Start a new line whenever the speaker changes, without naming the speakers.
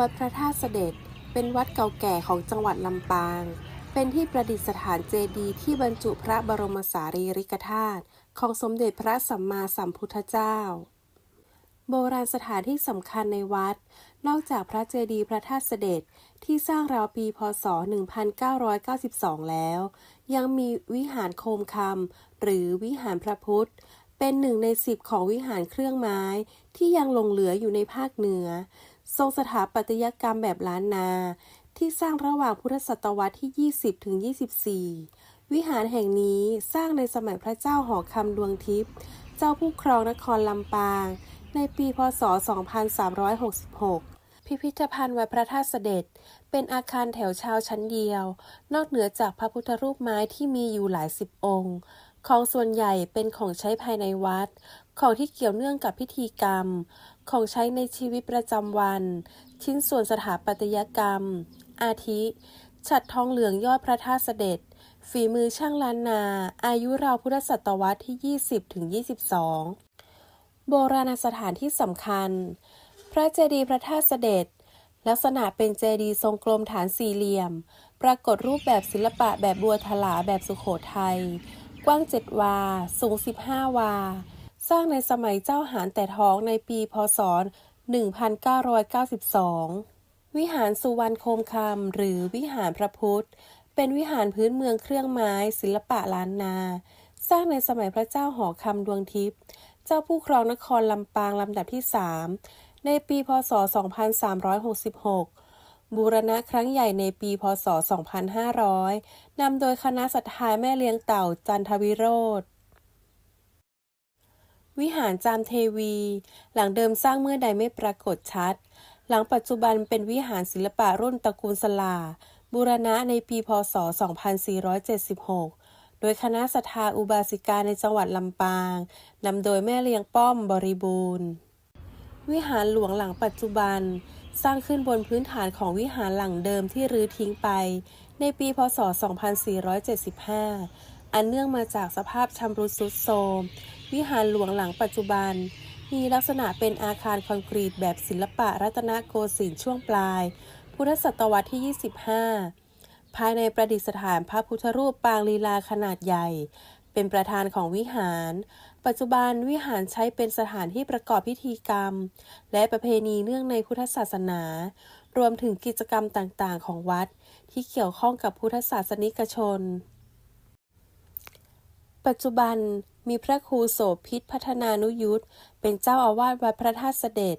วัดพระธาตุเสด็จ เป็นวัดเก่าแก่ของจังหวัดลำปาง เป็นที่ประดิษฐานเจดีย์ที่บรรจุพระบรมสารีริกธาตุของสมเด็จพระสัมมาสัมพุทธเจ้า โบราณสถานที่สำคัญในวัด นอกจากพระเจดีย์พระธาตุเสด็จที่สร้างราวปีพศ 1992 แล้ว ยังมีวิหารโคมคำหรือวิหารพระพุทธเป็นหนึ่งในสิบของวิหารเครื่องไม้ที่ยังหลงเหลืออยู่ในภาคเหนือ ทรงสถาปัตยกรรมแบบล้านนา ที่สร้างระหว่างพุทธศตวรรษที่ 20 ถึง 24 วิหารแห่งนี้สร้างในสมัยพระเจ้าหอคำดวงทิพย์ เจ้าผู้ครองนครลำปาง ในปีพศ 2366 พิพิธภัณฑ์วัดพระธาตุเสด็จ เป็นอาคารแถวชาวชั้นเดียว นอกเหนือจากพระพุทธรูปไม้ที่มีอยู่หลายสิบองค์ ของส่วนใหญ่เป็นของใช้ภายในวัด ของที่เกี่ยวเนื่องกับพิธีกรรม ของใช้ในชีวิตประจำวัน ชิ้นส่วนสถาปัตยกรรม อาทิ ฉัดทองเหลืองยอดพระธาตุเสด็จ ฝีมือช่างล้านนา อายุราวพุทธศตวรรษที่ 20ถึง22 โบราณสถานที่สำคัญ พระเจดีย์พระธาตุเสด็จ ลักษณะเป็นเจดีย์ทรงกลมฐานสี่เหลี่ยม ปรากฏรูปแบบศิลปะแบบบัวถลาแบบสุโขทัย กว้าง 7 วา สูง 15 วา สร้างในสมัยเจ้าหานแต่ท้องในปีพศ 1992 วิหารสุวรรณโคมคำหรือวิหารพระพุทธ เป็นวิหารพื้นเมืองเครื่องไม้ ศิลปะล้านนา สร้างในสมัยพระเจ้าหอคำดวงทิพย์ เจ้าผู้ครองนครลำปางลำดับที่ 3 ในปีพศ 2366 บูรณะครั้งใหญ่ในปี พศ 2500 นำโดยคณะสัตยาแม่เลี้ยงเต่าจันทวิโรธวิหารจามเทวี หลังเดิมสร้างเมื่อใดไม่ปรากฏชัด หลังปัจจุบันเป็นวิหารศิลปะรุ่นตระกูลสลา บูรณะในปี พศ 2476 โดยคณะสัทธาอุบาสิกาในจังหวัดลำปาง นำโดยแม่เลี้ยงป้อมบริบูรณ์ วิหารหลวงหลังปัจจุบัน สร้างขึ้นบนพื้นฐานของวิหารหลังเดิมที่รื้อทิ้งไป ในปี พศ 2475 อันเนื่องมาจากสภาพชำรุดทรุดโทรม วิหารหลวงหลังปัจจุบัน มีลักษณะเป็นอาคารคอนกรีตแบบศิลปะรัตนโกสินทร์ช่วงปลาย พุทธศตวรรษที่ 25 ภายในประดิษฐานพระพุทธรูปปางลีลาขนาดใหญ่ เป็นประธานของวิหาร ปัจจุบันวิหารใช้เป็นสถานที่ประกอบพิธีกรรม และประเพณีเนื่องในพุทธศาสนา รวมถึงกิจกรรมต่างๆ ของวัดที่เกี่ยวข้องกับพุทธศาสนิกชน ปัจจุบันมีพระครูโสพิษพัฒนานุยุทธเป็นเจ้าอาวาสวัดพระธาตุเสด็จ